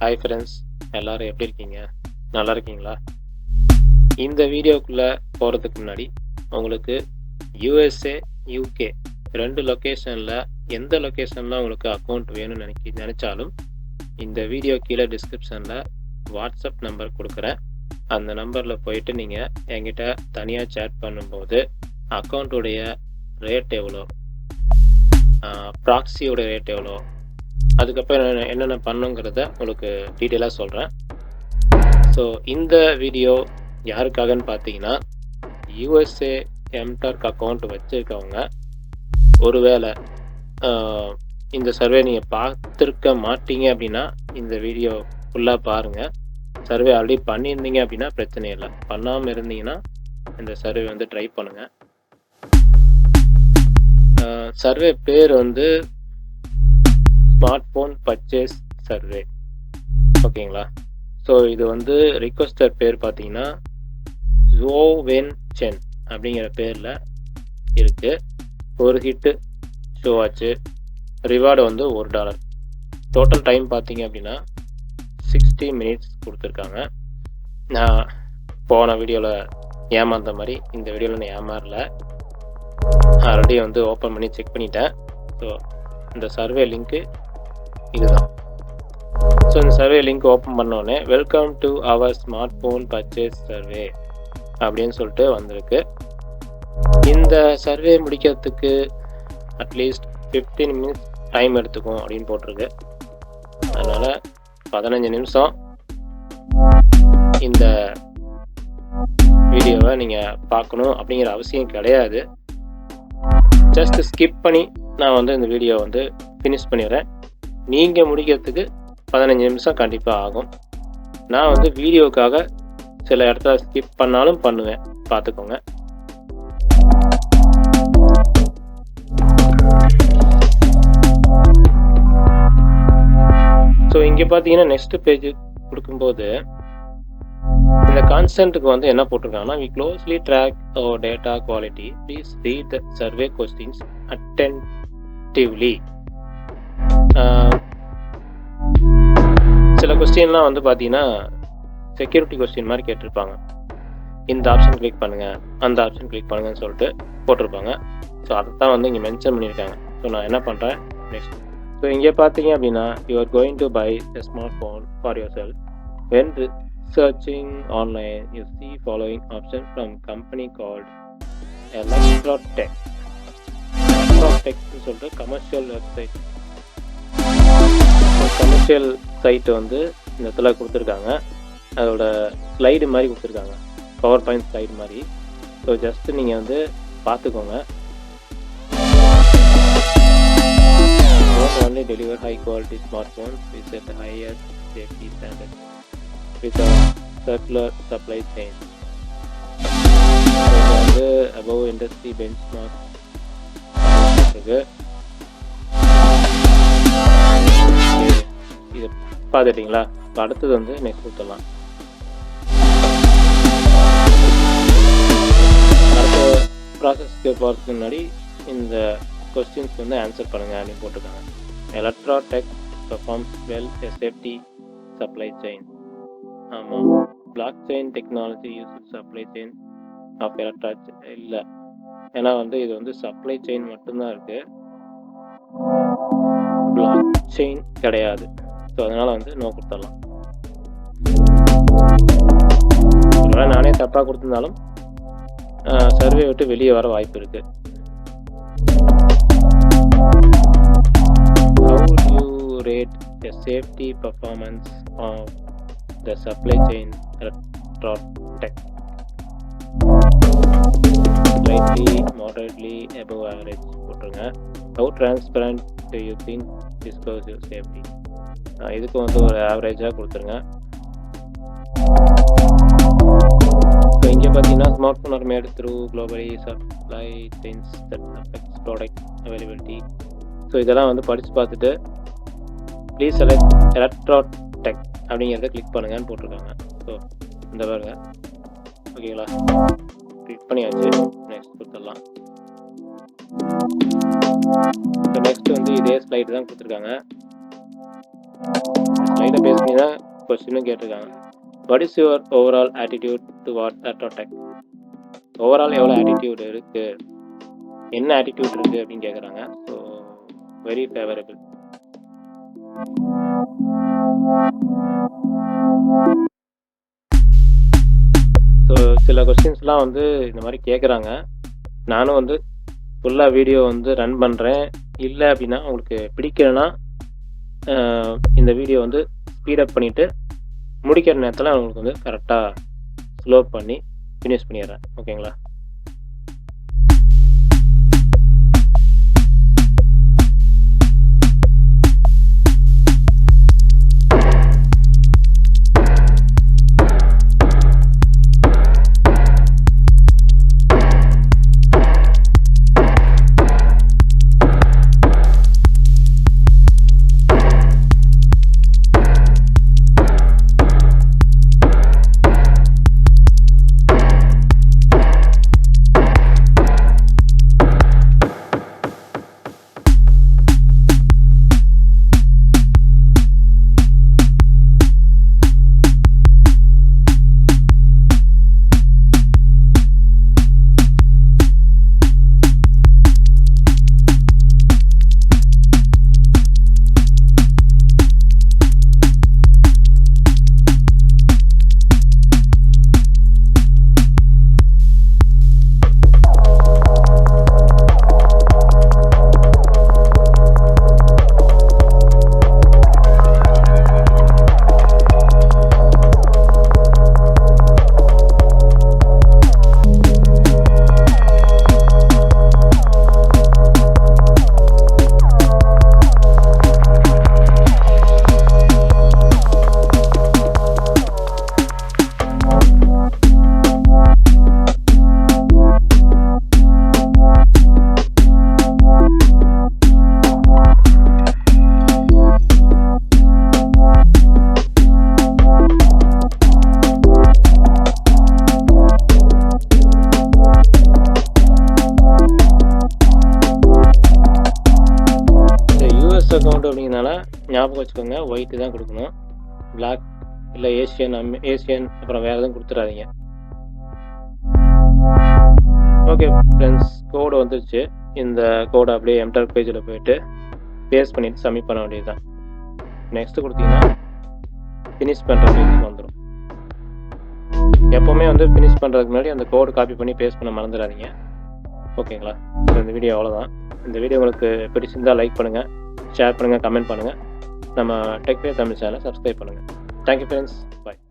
Hi friends எல்லாரும் எப்படி இருக்கீங்க? நல்லா இருக்கீங்களா? இந்த வீடியோக்குள்ளே போகிறதுக்கு முன்னாடி உங்களுக்கு யூஎஸ்ஏ யூகே ரெண்டு லொக்கேஷனில் எந்த லொக்கேஷனில் உங்களுக்கு அக்கௌண்ட் வேணும்னு நினைக்கி நினச்சாலும் இந்த வீடியோ கீழே டிஸ்கிரிப்ஷனில் வாட்ஸ்அப் நம்பர் கொடுக்குறேன். அந்த நம்பரில் போயிட்டு நீங்கள் என்கிட்ட தனியாக சேட் பண்ணும்போது அக்கௌண்ட்டுடைய ரேட் எவ்வளோ? ப்ராக்ஸியோட ரேட் எவ்வளோ? அதுக்கப்புறம் என்னென்ன பண்ணுங்கிறத உங்களுக்கு டீட்டெயிலாக சொல்கிறேன் ஸோ இந்த வீடியோ யாருக்காகன்னு பார்த்தீங்கன்னா யூஎஸ்ஏ எம்டார்க் அக்கௌண்ட் வச்சுருக்கவங்க ஒருவேளை இந்த சர்வே நீங்கள் பார்த்துருக்க மாட்டீங்க அப்படின்னா இந்த வீடியோ ஃபுல்லாக பாருங்கள் சர்வே ஆல்ரெடி பண்ணியிருந்தீங்க அப்படின்னா பிரச்சனை இல்லை. பண்ணாமல் இருந்தீங்கன்னா இந்த சர்வே வந்து ட்ரை பண்ணுங்கள் சர்வே பேர் வந்து ஸ்மார்ட் ஃபோன் பர்ச்சேஸ் சர்வே ஓகேங்களா ஸோ இது வந்து ரிக்வஸ்டர் பேர் பார்த்தீங்கன்னா ஜோ வென் சென் அப்படிங்கிற பேரில் இருக்குது ஒரு ஹிட்டு ஷோ ஆச்சு. ரிவார்டு வந்து ஒரு டாலர் டோட்டல் டைம் பார்த்தீங்க அப்படின்னா சிக்ஸ்டி மினிட்ஸ் கொடுத்துருக்காங்க. நான் போன வீடியோவில் ஏமாந்த மாதிரி இந்த வீடியோவில் நான் ஏமாறல. ஆல்ரெடி வந்து ஓப்பன் பண்ணி செக் பண்ணிட்டேன். ஸோ இந்த சர்வே லிங்க்கு இதுதான். ஸோ இந்த சர்வே லிங்க் ஓப்பன் பண்ணோடனே welcome to our smart phone purchase survey அப்படின்னு சொல்லிட்டு வந்திருக்கு. இந்த சர்வே முடிக்கிறதுக்கு அட்லீஸ்ட் ஃபிஃப்டீன் மினிட்ஸ் டைம் எடுத்துக்கும் அப்படின்னு போட்டிருக்கு. அதனால் பதினஞ்சு நிமிஷம் இந்த வீடியோவை நீங்கள் பார்க்கணும் அப்படிங்கிற அவசியம் கிடையாது. ஜஸ்ட் ஸ்கிப் பண்ணி நான் வந்து இந்த வீடியோ வந்து ஃபினிஷ் பண்ணிடுறேன். நீங்கள் முடிக்கிறதுக்கு பதினஞ்சு நிமிஷம் கண்டிப்பாக ஆகும். நான் வந்து வீடியோக்காக சில இடத்துல ஸ்கிப் பண்ணாலும் பண்ணுவேன். பார்த்துக்கோங்க. ஸோ இங்கே பார்த்தீங்கன்னா நெக்ஸ்ட் பேஜ் கொடுக்கும்போது இந்த கான்சென்ட்டுக்கு வந்து என்ன போட்டிருக்காங்கன்னா we closely track our data quality please read the survey questions attentively சில கொஸ்டின்லாம் வந்து பார்த்தீங்கன்னா செக்யூரிட்டி கொஸ்டின் மாதிரி கேட்டிருப்பாங்க. இந்த ஆப்ஷன் கிளிக் பண்ணுங்கள் அந்த ஆப்ஷன் கிளிக் பண்ணுங்கன்னு சொல்லிட்டு போட்டிருப்பாங்க. ஸோ அதை தான் வந்து இங்கே மென்ஷன் பண்ணியிருக்காங்க. ஸோ நான் என்ன பண்ணுறேன் நெக்ஸ்ட் ஸோ இங்கே பார்த்தீங்க அப்படின்னா you are going to buy a smart phone for yourself when searching online, you see following option from company called Electrotech. Electrotech னு சொல்லிட்டு கமர்ஷியல் வெப்சைட் கமர்ஷியல் சைட் வந்து இந்த இடத்துல கொடுத்துருக்காங்க அதோட ஸ்லைடு மாதிரி கொடுத்துருக்காங்க பவர் பாயிண்ட் ஸ்லைடு மாதிரி ஸோ ஜஸ்ட் நீங்கள் வந்து பார்த்துக்கோங்க not only deliver high quality smartphones, we set the highest safety standards with a circular supply chain. இது வந்து above industry benchmark இது பார்த்துட்டிங்களா இப்போ அடுத்தது வந்து நெக்ஸ்ட் கொடுத்துடலாம் அடுத்த ப்ராசஸ்க்கு போகிறதுக்கு முன்னாடி இந்த கொஸ்டின்ஸ் வந்து ஆன்சர் பண்ணுங்கள் அப்படின்னு போட்டிருக்காங்க. Electratech performs well safety supply chain ஆமாம் blockchain technology use supply chain of Electra இல்லை. ஏன்னா வந்து இது வந்து சப்ளை செயின் மட்டும்தான் இருக்குது பிளாக் செயின் கிடையாது. ஸோ அதனால் வந்து நோ கொடுத்துடலாம் ஒருவேளை நானே தப்பாக கொடுத்துருந்தாலும் சர்வே விட்டு வெளியே வர வாய்ப்பு இருக்குது you rate the safety performance of the supply chain tech slightly moderately above average போட்டுருங்க how transparent do you think discuss your safety இதுக்கு வந்து ஒரு ஆவரேஜாக கொடுத்துருங்க. ஸோ இங்கே பார்த்தீங்கன்னா smart phone are made through globally supply chains that affects product availability so இதெல்லாம் வந்து படித்து பார்த்துட்டு ப்ளீஸ் செலக்ட் எலக்ட்ராட் டெக் அப்படிங்கிறத கிளிக் பண்ணுங்கன்னு போட்டிருக்காங்க. ஸோ இந்த பாருங்க. ஓகேங்களா கிளிக் பண்ணியாச்சு. நெக்ஸ்ட் கொடுத்துடலாம். நெக்ஸ்ட் வந்து இதே ஸ்லைடு தான் கொடுத்துருக்காங்க. லைட்டாக பேஸ் தான் கொஸ்டினும் கேட்டிருக்காங்க. What is your overall attitude to what அட்டோடெக் overall எவ்வளோ ஆட்டிடியூட் இருக்குது என்ன ஆட்டிடியூட் இருக்குது அப்படின்னு கேட்குறாங்க ஸோ வெரி ஃபேவரபிள் ஸோ சில கொஸ்டின்ஸ்லாம் வந்து இந்த மாதிரி கேட்குறாங்க நானும் வந்து ஃபுல்லாக வீடியோ வந்து ரன் பண்ணுறேன் இல்லை அப்படின்னா உங்களுக்கு பிடிக்கலைன்னா இந்த வீடியோ வந்து ஸ்பீடப் பண்ணிவிட்டு முடிக்கிற நேரத்தில் உங்களுக்கு வந்து கரெக்டாக ஸ்லோ பண்ணி ஃபினிஷ் பண்ணிடுறேன். ஓகேங்களா ஞாபகம் வச்சுக்கோங்க ஒயிட்டு தான் கொடுக்கணும். பிளாக் இல்லை ஏசியன் அம் ஏசியன் அப்புறம் வேறு எதுவும் கொடுத்துடாதீங்க ஓகே ஃப்ரெண்ட்ஸ் கோடு வந்துருச்சு. இந்த கோடை அப்படியே எம்டர் பேஜில் போயிட்டு பேஸ் பண்ணிட்டு சப்மிட் பண்ண வேண்டியது தான் நெக்ஸ்ட் கொடுத்தீங்கன்னா ஃபினிஷ் பண்ணுற பேஜுக்கு வந்துடும் எப்போவுமே வந்து ஃபினிஷ் பண்ணுறதுக்கு முன்னாடி அந்த கோடு காப்பி பண்ணி பேஸ்ட் பண்ண மறந்துடாதீங்க. ஓகேங்களா இந்த வீடியோ அவ்வளோதான் இந்த வீடியோ உங்களுக்கு பிடிச்சிருந்தா லைக் பண்ணுங்கள் ஷேர் பண்ணுங்கள் கமெண்ட் பண்ணுங்கள் நம்ம டெக்வே தமிழ் சேனலை சப்ஸ்கிரைப் பண்ணுங்கள் தேங்க்யூ ஃப்ரெண்ட்ஸ் பாய்